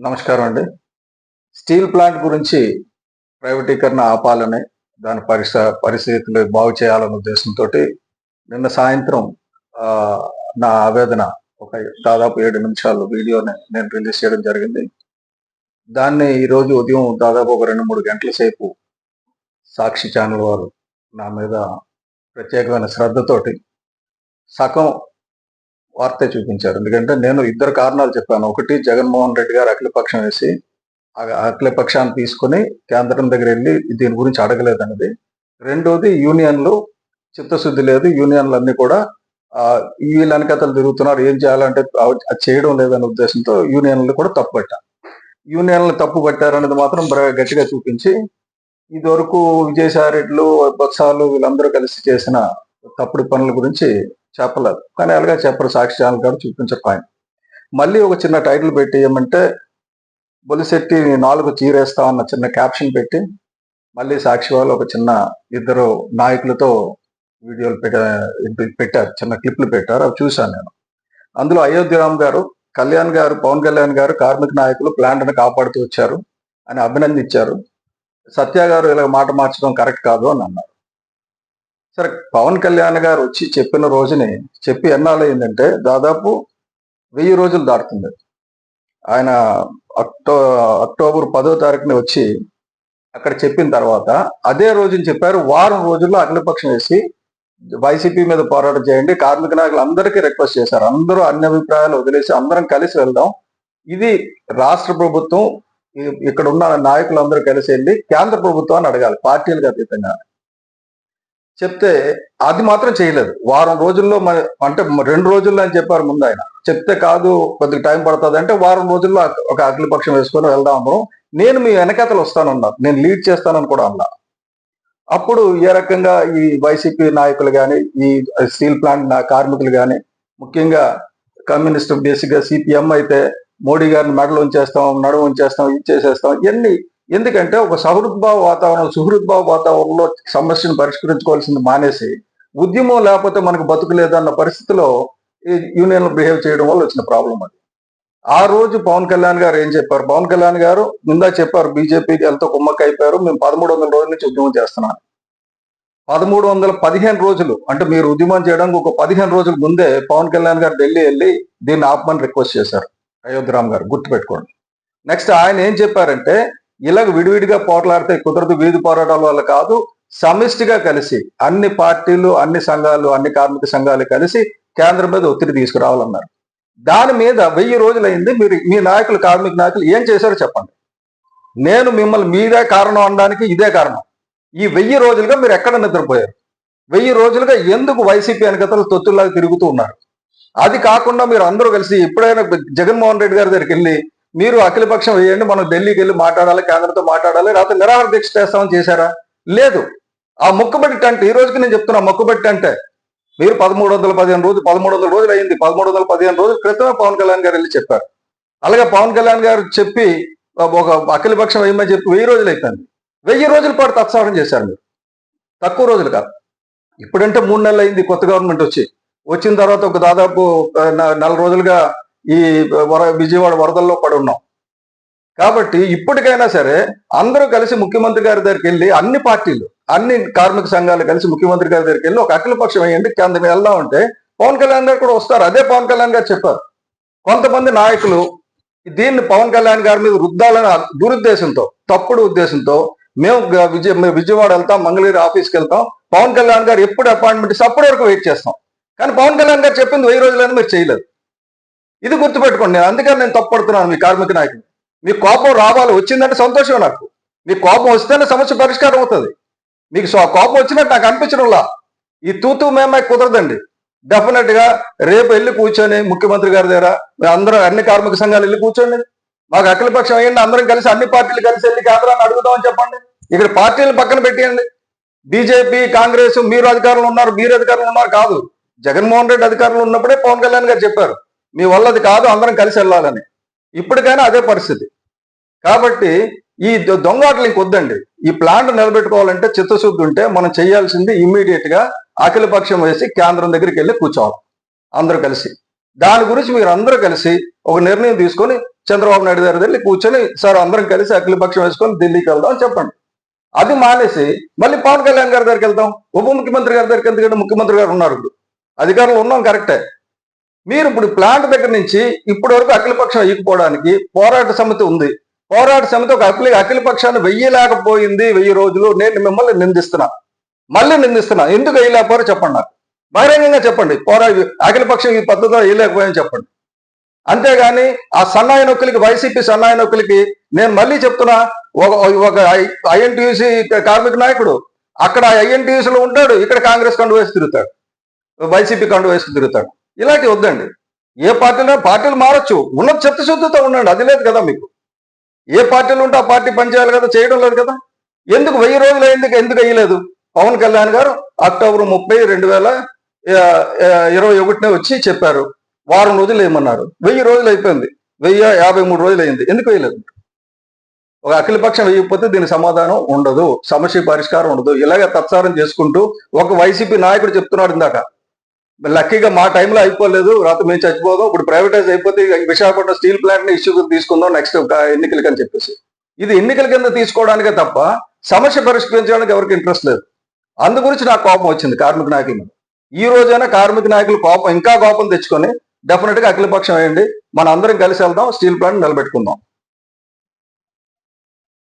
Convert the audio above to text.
నమస్కారం అండి. Steel plant గురించి ప్రైవేటీకరణ ఆపాలని దాని పరిస పరిస్థితులు బాగు చేయాలనే ఉద్దేశంతో నిన్న సాయంత్రం నా ఆవేదన ఒక దాదాపు ఏడు నిమిషాలు వీడియోని నేను రిలీజ్ చేయడం జరిగింది. దాన్ని ఈరోజు ఉదయం దాదాపు ఒక రెండు మూడు గంటల సేపు సాక్షి ఛానల్ వారు నా మీద ప్రత్యేకమైన శ్రద్ధతోటి సగం వార్తే చూపించారు. ఎందుకంటే నేను ఇద్దరు కారణాలు చెప్పాను. ఒకటి జగన్మోహన్ రెడ్డి గారు అఖిలపక్షం వేసి అఖిలపక్షాన్ని తీసుకొని కేంద్రం దగ్గర వెళ్ళి దీని గురించి అడగలేదన్నది. రెండోది యూనియన్లు చిత్తశుద్ధి లేదు. యూనియన్లు అన్ని కూడా ఆ, వీళ్ళ వెనకతలు తిరుగుతున్నారు. ఏం చేయాలంటే అది చేయడం లేదనే ఉద్దేశంతో యూనియన్లు కూడా తప్పు పట్టారు. యూనియన్లు తప్పు పట్టారనేది మాత్రం గట్టిగా చూపించి ఇదివరకు విజయసాయి రెడ్లు బొత్సాలు వీళ్ళందరూ కలిసి చేసిన తప్పుడు పనుల గురించి చెప్పలేదు. కానీ అలాగే చెప్పరు. సాక్షి ఛానల్ కాదు చూపించరు ఆయన మళ్ళీ ఒక చిన్న టైటిల్ పెట్టి ఏమంటే బొలిశెట్టి నాలుగు చీరేస్తా అన్న చిన్న క్యాప్షన్ పెట్టి మళ్ళీ సాక్షి వాళ్ళు ఒక చిన్న ఇద్దరు నాయకులతో వీడియోలు పెట్టారు. చిన్న క్లిప్లు పెట్టారు. అవి చూశాను నేను. అందులో అయోధ్యరామ్ గారు కళ్యాణ్ గారు పవన్ కళ్యాణ్ గారు కార్మిక నాయకులు ప్లాంట్ని కాపాడుతూ వచ్చారు అని అభినందించారు. సత్య గారు ఇలా మాట మార్చడం కరెక్ట్ కాదు అని అన్నారు. సరే పవన్ కళ్యాణ్ గారు వచ్చి చెప్పిన రోజుని చెప్పి ఎన్నాళ్ళు అయిందంటే దాదాపు వెయ్యి రోజులు దాటుతుంది ఆయన అక్టో అక్టోబర్ పదో తారీఖున వచ్చి అక్కడ చెప్పిన తర్వాత అదే రోజుని చెప్పారు వారం రోజుల్లో అఖిలపక్షం వేసి వైసీపీ మీద పోరాటం చేయండి కార్మిక నాయకులు అందరికీ రిక్వెస్ట్ చేశారు. అందరూ అన్ని అభిప్రాయాలు వదిలేసి అందరం కలిసి వెళ్దాం. ఇది రాష్ట్ర ప్రభుత్వం ఇక్కడ ఉన్న నాయకులందరూ కలిసి వెళ్ళి కేంద్ర ప్రభుత్వాన్ని అడగాలి పార్టీలకు అతీతంగా. చెప్తే అది మాత్రం చేయలేదు. వారం రోజుల్లో మన అంటే రెండు రోజుల్లో అని చెప్పారు ముందు ఆయన. చెప్తే కాదు కొద్దిగా టైం పడుతుంది అంటే వారం రోజుల్లో ఒక అఖిలపక్షం వేసుకొని వెళ్దాం అన్నాం నేను మీ వెనకతలు వస్తానన్నా నేను లీడ్ చేస్తానని కూడా అన్నా. అప్పుడు ఏ రకంగా ఈ వైసీపీ నాయకులు కానీ ఈ స్టీల్ ప్లాంట్ నా కార్మికులు కానీ ముఖ్యంగా కమ్యూనిస్ట్ బేసిక్గా సిపిఎం అయితే మోడీ గారిని మెడలు ఉంచేస్తాం నడుము ఉంచేస్తాం ఇది చేసేస్తాం ఇవన్నీ ఎందుకంటే ఒక సహృద్భావ వాతావరణం సుహృద్భావ వాతావరణంలో సమస్యను పరిష్కరించుకోవాల్సింది మానేసి ఉద్యమం లేకపోతే మనకు బతుకు లేదన్న పరిస్థితిలో ఈ యూనియన్లు బిహేవ్ చేయడం వల్ల వచ్చిన ప్రాబ్లం అది. ఆ రోజు పవన్ కళ్యాణ్ గారు ఏం చెప్పారు? పవన్ కళ్యాణ్ గారు ముందా చెప్పారు బీజేపీకి ఎంతో కుమ్మక్క అయిపోయారు మేము పదమూడు వందల రోజుల నుంచి ఉద్యమం చేస్తున్నాం. పదమూడు వందల పదిహేను రోజులు అంటే మీరు ఉద్యమం చేయడానికి ఒక పదిహేను రోజుల ముందే పవన్ కళ్యాణ్ గారు ఢిల్లీ వెళ్ళి దీన్ని ఆపమని రిక్వెస్ట్ చేశారు. అయోధ్యరామ్ గారు గుర్తుపెట్టుకోండి. నెక్స్ట్ ఆయన ఏం చెప్పారంటే ఇలాగ విడివిడిగా పోట్లాడితే కుదరదు వీధి పోరాటాల వల్ల కాదు. సమిష్టిగా కలిసి అన్ని పార్టీలు అన్ని సంఘాలు అన్ని కార్మిక సంఘాలు కలిసి కేంద్రం మీద ఒత్తిడి తీసుకురావాలన్నారు. దాని మీద వెయ్యి రోజులైంది మీరు మీ నాయకులు కార్మిక నాయకులు ఏం చేశారో చెప్పండి. నేను మిమ్మల్ని మీదే కారణం అనడానికి ఇదే కారణం. ఈ వెయ్యి రోజులుగా మీరు ఎక్కడ నిద్రపోయారు? వెయ్యి రోజులుగా ఎందుకు వైసీపీ వెనకతలు తొత్తుల్లాగా తిరుగుతూ ఉన్నారు? అది కాకుండా మీరు అందరూ కలిసి ఎప్పుడైనా జగన్మోహన్ రెడ్డి గారి దగ్గరికి వెళ్ళి మీరు అఖిలపక్షం వేయండి మనం ఢిల్లీకి వెళ్ళి మాట్లాడాలి కేంద్రంతో మాట్లాడాలి లేకపోతే నిరాహార దీక్ష చేస్తామని చేశారా? లేదు. ఆ మొక్కుబట్టి అంటే ఈ రోజుకి నేను చెప్తున్నా మొక్కుబట్టి అంటే మీరు పదమూడు వందల పదిహేను రోజులు పదమూడు వందల రోజులు అయింది పదమూడు వందల పదిహేను రోజుల క్రితమే పవన్ కళ్యాణ్ గారు వెళ్ళి చెప్పారు. అలాగే పవన్ కళ్యాణ్ గారు చెప్పి ఒక అఖిలపక్షం వేయమని చెప్పి వెయ్యి రోజులు అవుతుంది వెయ్యి రోజుల పాటు తత్సారం చేశారు మీరు. తక్కువ రోజులు కాదు. ఇప్పుడంటే మూడు నెలలు అయింది కొత్త గవర్నమెంట్ వచ్చి. వచ్చిన తర్వాత ఒక దాదాపు నెల రోజులుగా ఈ వర విజయవాడ వరదల్లో పడి ఉన్నాం. కాబట్టి ఇప్పటికైనా సరే అందరూ కలిసి ముఖ్యమంత్రి గారి దగ్గరికి వెళ్ళి అన్ని పార్టీలు అన్ని కార్మిక సంఘాలు కలిసి ముఖ్యమంత్రి గారి దగ్గరికి వెళ్ళి ఒక అఖిలపక్షం వేయండి కేంద్రం వెళ్దాం అంటే పవన్ కళ్యాణ్ గారు కూడా వస్తారు. అదే పవన్ కళ్యాణ్ గారు చెప్పారు. కొంతమంది నాయకులు దీన్ని పవన్ కళ్యాణ్ గారి మీద రుద్దాలని దురుద్దేశంతో తప్పుడు ఉద్దేశంతో మేము విజయ మేము విజయవాడ వెళ్తాం మంగళగిరి ఆఫీస్కి వెళ్తాం. పవన్ కళ్యాణ్ గారు ఎప్పుడు అపాయింట్మెంట్ ఇస్తే అప్పటి వరకు వెయిట్ చేస్తాం. కానీ పవన్ కళ్యాణ్ గారు చెప్పింది వెయ్యి రోజులైనా మీరు చేయలేదు. ఇది గుర్తుపెట్టుకోండి నేను అందుకని నేను తప్పుపడుతున్నాను మీ కార్మిక నాయకుడు మీ కోపం రావాలి వచ్చిందంటే సంతోషం నాకు. మీ కోపం వస్తేనే సమస్య పరిష్కారం అవుతుంది. మీకు సో- కోపం వచ్చినట్టు నాకు అనిపించడంలా. ఈ తూతూ మేమే కుదరదండి. డెఫినెట్గా రేపు వెళ్ళి కూర్చొని ముఖ్యమంత్రి గారి దగ్గర అందరూ అన్ని కార్మిక సంఘాలు వెళ్ళి కూర్చోండి. మాకు అఖిలపక్షం అయ్యండి అందరం కలిసి అన్ని పార్టీలు కలిసి వెళ్ళి కేంద్రాన్ని అడుగుదామని చెప్పండి. ఇక్కడ పార్టీలు పక్కన పెట్టేయండి. బీజేపీ కాంగ్రెస్ మీరు అధికారులు ఉన్నారు మీరు అధికారులు ఉన్నారు కాదు. జగన్మోహన్ రెడ్డి అధికారులు ఉన్నప్పుడే పవన్ కళ్యాణ్ గారు చెప్పారు. మీ వల్లది కాదు అందరం కలిసి వెళ్ళాలని. ఇప్పటికైనా అదే పరిస్థితి. కాబట్టి ఈ దొ- దొంగాటలు ఇంకొద్దండి ఈ ప్లాంట్ నిలబెట్టుకోవాలంటే చిత్తశుద్ధి ఉంటే మనం చేయాల్సింది ఇమ్మీడియట్గా అఖిలపక్షం వేసి కేంద్రం దగ్గరికి వెళ్ళి కూర్చోవాలి. అందరూ కలిసి. దాని గురించి మీరు అందరూ కలిసి ఒక నిర్ణయం తీసుకొని చంద్రబాబు నాయుడు గారి వెళ్ళి కూర్చొని సార్ అందరం కలిసి అఖిలపక్షం వేసుకొని ఢిల్లీకి వెళ్దాం చెప్పండి. అది మానేసి మళ్ళీ పవన్ కళ్యాణ్ గారి దగ్గరికి వెళ్తాం ఉప ముఖ్యమంత్రి గారి దగ్గరికి ఎందుకంటే ముఖ్యమంత్రి గారు ఉన్నారు ఇప్పుడు? అధికారులు ఉన్నాం కరెక్టే. మీరు ఇప్పుడు ప్లాంట్ దగ్గర నుంచి ఇప్పటి వరకు అఖిలపక్షం ఇయ్యకపోవడానికి పోరాట సమితి ఉంది. పోరాట సమితి ఒక అఖిల అఖిలపక్షాన్ని వెయ్యలేకపోయింది వెయ్యి రోజులు. నేను మిమ్మల్ని నిందిస్తున్నా. మళ్ళీ నిందిస్తున్నా. ఎందుకు వేయలేకపోయారో చెప్పండి నాకు. బహిరంగంగా చెప్పండి. పోరా అఖిలపక్షం ఈ పద్ధతిలో వేయలేకపోయాని చెప్పండి. అంతేగాని ఆ సన్నాయి నొక్కులకి వైసీపీ సన్నాయి నొక్కులకి నేను మళ్ళీ చెప్తున్నా ఒక ఒక ఐఎన్టీయూసీ కార్మిక నాయకుడు అక్కడ ఐఎన్టీయూసీలో ఉంటాడు. ఇక్కడ కాంగ్రెస్ కండు వేసి తిరుగుతాడు. వైసీపీ కండు వేసి తిరుగుతాడు. ఇలాంటివి వద్దండి. ఏ పార్టీలో పార్టీలు మారచ్చు. ఉన్న చిత్తశుద్ధితో ఉండండి. అది లేదు కదా మీకు. ఏ పార్టీలు ఉంటే ఆ పార్టీ పనిచేయాలి కదా చేయడం లేదు కదా. ఎందుకు వెయ్యి రోజులు ఎందుకు ఎందుకు అయ్యలేదు? పవన్ కళ్యాణ్ గారు అక్టోబర్ ముప్పై రెండు వేల ఇరవై ఒకటినే వచ్చి చెప్పారు. వారం రోజులు ఏమన్నారు? వెయ్యి రోజులు అయిపోయింది. వెయ్యి యాభై మూడు రోజులు అయింది. ఎందుకు వేయలేదు ఒక అఖిలపక్షం వేయకపోతే దీని సమాధానం ఉండదు. సమస్య పరిష్కారం ఉండదు. ఇలాగే తత్సారం చేసుకుంటూ ఒక వైసీపీ నాయకుడు చెప్తున్నాడు ఇందాక. లక్కీగా మా టైంలో అయిపోలేదు. రాత్రి మేము చచ్చిపోదాం. ఇప్పుడు ప్రైవేటైజ్ అయిపోతే విశాఖపట్నం స్టీల్ ప్లాంట్ని ఇష్యూ తీసుకుందాం నెక్స్ట్ ఎన్నికలకి అని చెప్పేసి. ఇది ఎన్నికల కింద తీసుకోవడానికే తప్ప సమస్య పరిష్కరించడానికి ఎవరికి ఇంట్రెస్ట్ లేదు. అందు గురించి నాకు కోపం వచ్చింది కార్మిక నాయకుల మీద. ఈ రోజైనా కార్మిక నాయకులు కోపం ఇంకా కోపం తెచ్చుకొని డెఫినెట్గా అఖిలపక్షం వేయండి. మనం అందరం కలిసి వెళ్దాం. Steel plant నిలబెట్టుకుందాం.